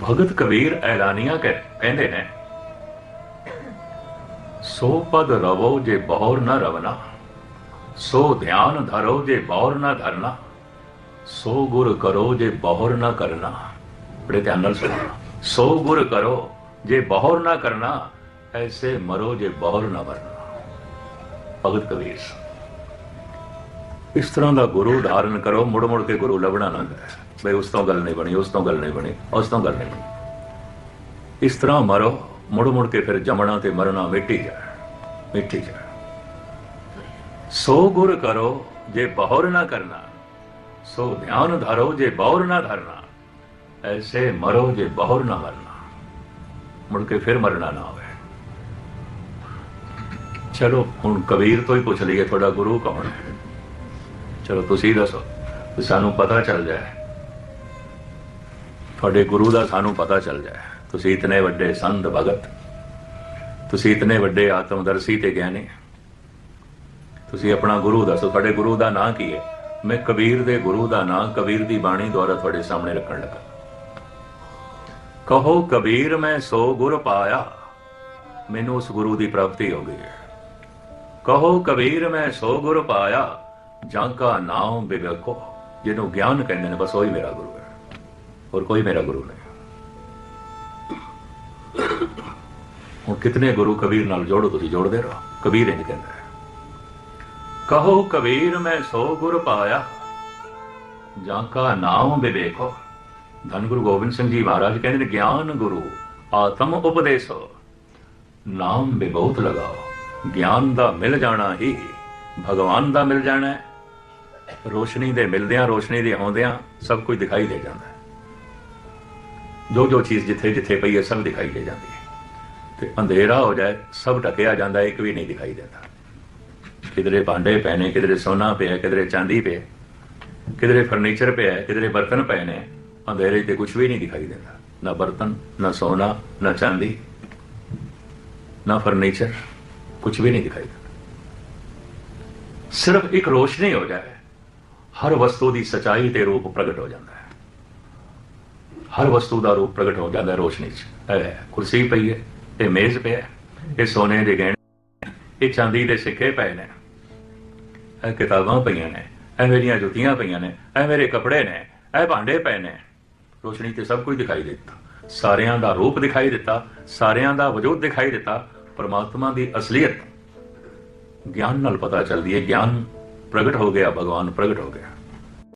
ਭਗਤ ਕਬੀਰ ਐਲਾਨੀਆਂ ਕਹਿੰਦੇ ਨੇ, ਸੋ ਪਦ ਰਵੋ ਜੇ ਬਹੁਰ ਨਾ ਰਵਨਾ, ਸੋ ਧਿਆਨ ਧਰੋ ਜੇ ਬਹੁਰ ਨਾ ਧਰਨਾ, ਸੋ ਗੁਰ ਕਰੋ ਜੇ ਬਹੁਰ ਨਾ ਕਰਨਾ। ਬੜੇ ਧਿਆਨ ਨਾਲ ਸੁਣੋ। ਸੋ ਗੁਰ ਕਰੋ ਜੇ ਬਹੁਰ ਨਾ ਕਰਨਾ, ਐਸੇ ਮਰੋ ਜੇ ਬਹੁਰ ਨਾ ਮਰਨਾ ਭਗਤ ਕਬੀਰ ਇਸ ਤਰ੍ਹਾਂ ਦਾ ਗੁਰੂ ਧਾਰਨ ਕਰੋ, ਮੁੜ ਮੁੜ ਕੇ ਗੁਰੂ ਲੱਭਣਾ ਨਾ ਬਈ ਉਸ ਤੋਂ ਗੱਲ ਨਹੀਂ ਬਣੀ, ਉਸ ਤੋਂ ਗੱਲ ਨਹੀਂ ਬਣੀ, ਉਸ ਤੋਂ ਗੱਲ ਨਹੀਂ ਬਣੀ। ਇਸ ਤਰ੍ਹਾਂ ਮਰੋ, ਮੁੜ ਮੁੜ ਕੇ ਫਿਰ ਜਮਣਾ ਤੇ ਮਰਨਾ ਮਿੱਟੀ ਜਾ ਮਿੱਟੀ ਜਾ ਸੋ ਗੁਰ ਕਰੋ, ਜੇ ਬਹੁਰ ਨਾ ਕਰਨਾ, ਸੋ ਧਿਆਨ ਧਰੋ, ਜੇ ਬਹੁਰ ਨਾ ਧਰਨਾ, ਐਸੇ ਮਰੋ ਜੇ ਬਹੁਰ ਨਾ ਮਰਨਾ, ਮੁੜ ਕੇ ਫਿਰ ਮਰਨਾ ਨਾ ਹੋਵੇ। ਚਲੋ, ਹੁਣ ਕਬੀਰ ਤੋਂ ਹੀ ਪੁੱਛ ਲਈਏ, ਤੁਹਾਡਾ ਗੁਰੂ ਕੌਣ ਹੈ? ਚਲੋ, ਤੁਸੀਂ ਦੱਸੋ, ਵੀ ਸਾਨੂੰ ਪਤਾ ਚੱਲ ਜਾਏ। ਤੁਹਾਡੇ ਗੁਰੂ ਦਾ ਸਾਨੂੰ ਪਤਾ ਚੱਲ ਜਾਏ। ਤੁਸੀਂ ਇਤਨੇ ਵੱਡੇ ਸੰਤ ਭਗਤ। ਤੁਸੀਂ ਇਤਨੇ ਵੱਡੇ ਆਤਮਦਰਸ਼ੀ ਤੇ ਗਿਆਨੀ। ਤੁਸੀਂ ਆਪਣਾ ਗੁਰੂ ਦੱਸੋ, ਤੁਹਾਡੇ ਗੁਰੂ ਦਾ ਨਾਂ ਕੀ ਹੈ? ਮੈਂ ਕਬੀਰ ਦੇ ਗੁਰੂ ਦਾ ਨਾਂ ਕਬੀਰ ਦੀ ਬਾਣੀ ਦੁਆਰਾ ਤੁਹਾਡੇ ਸਾਹਮਣੇ ਰੱਖਣ ਲੱਗਾ। ਕਹੋ, ਕਬੀਰ, ਮੈਂ ਸੋ ਗੁਰ ਪਾਇਆ। ਮੈਨੂੰ ਉਸ ਗੁਰੂ ਦੀ ਪ੍ਰਾਪਤੀ ਹੋ ਗਈ ਹੈ। ਕਹੋ, ਕਬੀਰ, ਮੈਂ ਸੋ ਗੁਰ ਪਾਇਆ। ਜਾਂ ਕਾ ਨਾਮ ਬਿਗਕੋ ਜਿਹਨੂੰ ਗਿਆਨ ਕਹਿੰਦੇ ਨੇ, ਬਸ ਉਹੀ ਮੇਰਾ ਗੁਰੂ ਹੈ। ਹੋਰ ਕੋਈ ਮੇਰਾ ਗੁਰੂ ਨਹੀਂ। ਹੁਣ ਕਿਤਨੇ ਗੁਰੂ ਕਬੀਰ ਨਾਲ ਜੋੜੋ, ਤੁਸੀਂ ਜੋੜਦੇ ਰਹੋ। ਕਬੀਰ ਇੰਜ ਕਹਿੰਦਾ ਹੈ। ਕਹੋ ਕਬੀਰ, ਮੈਂ ਸੋ ਗੁਰ ਪਾਇਆ। ਜਾਂ ਕਾ ਨਾਮ ਬਿਵੇਕੋ। ਧੰਨ ਗੁਰੂ ਗੋਬਿੰਦ ਸਿੰਘ ਜੀ ਮਹਾਰਾਜ ਕਹਿੰਦੇ ਨੇ, ਗਿਆਨ ਗੁਰੂ, ਆਤਮ ਉਪਦੇਸੋ। ਨਾਮ ਬੇ ਬਹੁਤ ਲਗਾਓ। ਗਿਆਨ ਦਾ ਮਿਲ ਜਾਣਾ ਹੀ, ਭਗਵਾਨ ਦਾ ਮਿਲ ਜਾਣਾ ਹੈ। ਰੋਸ਼ਨੀ ਦੇ ਮਿਲਦਿਆਂ, ਰੋਸ਼ਨੀ ਦੇ ਆਉਂਦਿਆਂ ਸਭ ਕੁਝ ਦਿਖਾਈ ਦੇ ਜਾਂਦਾ ਹੈ। ਜੋ ਜੋ ਚੀਜ਼ ਜਿੱਥੇ ਜਿੱਥੇ ਪਈ ਹੈ, ਸਭ ਦਿਖਾਈ ਦੇ ਜਾਂਦੀ ਹੈ। ਤੇ ਅੰਧੇਰਾ ਹੋ ਜਾਏ, ਸਭ ਢਕਿਆ ਜਾਂਦਾ ਇੱਕ ਵੀ ਨਹੀਂ ਦਿਖਾਈ ਦਿੰਦਾ। ਕਿਧਰੇ ਭਾਂਡੇ ਪਏ ਨੇ, ਕਿਧਰੇ ਸੋਨਾ ਪਿਆ ਕਿਧਰੇ ਚਾਂਦੀ ਪਿਆ ਕਿਧਰੇ ਫਰਨੀਚਰ ਪਿਆ ਕਿਧਰੇ ਬਰਤਨ ਪਏ ਨੇ, ਅੰਧੇਰੇ ਤੇ ਕੁਝ ਵੀ ਨਹੀਂ ਦਿਖਾਈ ਦਿੰਦਾ। ਨਾ ਬਰਤਨ, ਨਾ ਸੋਨਾ, ਨਾ ਚਾਂਦੀ, ਨਾ ਫਰਨੀਚਰ ਕੁਝ ਵੀ ਨਹੀਂ ਦਿਖਾਈ ਦਿੰਦਾ। ਸਿਰਫ ਇੱਕ ਰੋਸ਼ਨੀ ਹੋ ਜਾਏ ਹਰ ਵਸਤੂ ਦੀ ਸਚਾਈ ਤੇ ਰੂਪ ਪ੍ਰਗਟ ਹੋ ਜਾਂਦਾ ਹੈ। ਹਰ ਵਸਤੂ ਦਾ ਰੂਪ ਪ੍ਰਗਟ ਹੋ ਜਾਂਦਾ ਹੈ ਰੋਸ਼ਨੀ 'ਚ। ਕੁਰਸੀ ਪਈ ਹੈ ਇਹ ਮੇਜ਼ ਪਿਆ ਹੈ, ਇਹ ਸੋਨੇ ਦੇ ਗਹਿਣੇ ਇਹ ਚਾਂਦੀ ਦੇ ਸਿੱਕੇ ਪਏ ਨੇ ਇਹ ਕਿਤਾਬਾਂ ਪਈਆਂ ਨੇ ਇਹ ਮੇਰੀਆਂ ਜੁੱਤੀਆਂ ਪਈਆਂ ਨੇ ਇਹ ਮੇਰੇ ਕੱਪੜੇ ਨੇ ਇਹ ਭਾਂਡੇ ਪਏ ਨੇ। ਰੋਸ਼ਨੀ ਤੇ ਸਭ ਕੁਝ ਦਿਖਾਈ ਦਿੱਤਾ। ਸਾਰਿਆਂ ਦਾ ਰੂਪ ਦਿਖਾਈ ਦਿੱਤਾ ਸਾਰਿਆਂ ਦਾ ਵਜੂਦ ਦਿਖਾਈ ਦਿੱਤਾ। ਪਰਮਾਤਮਾ ਦੀ ਅਸਲੀਅਤ ਗਿਆਨ ਨਾਲ ਪਤਾ ਚੱਲਦੀ ਹੈ ਗਿਆਨ ਪ੍ਰਗਟ ਹੋ ਗਿਆ ਭਗਵਾਨ ਪ੍ਰਗਟ ਹੋ ਗਿਆ।